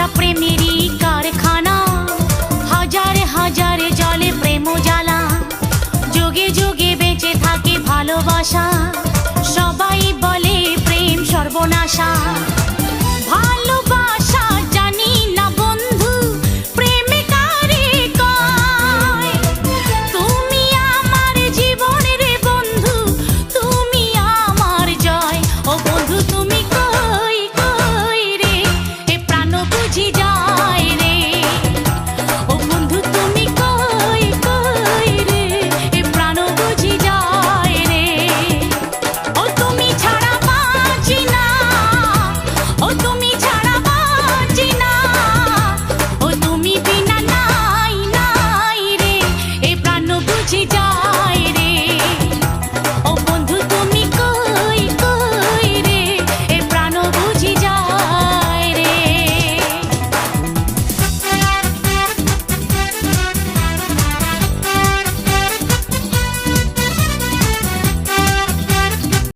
তা কারখানা। হাজারে হাজারে জলে প্রেম জ্বালা। যোগে যোগে বেঁচে থাকে ভালোবাসা। 家。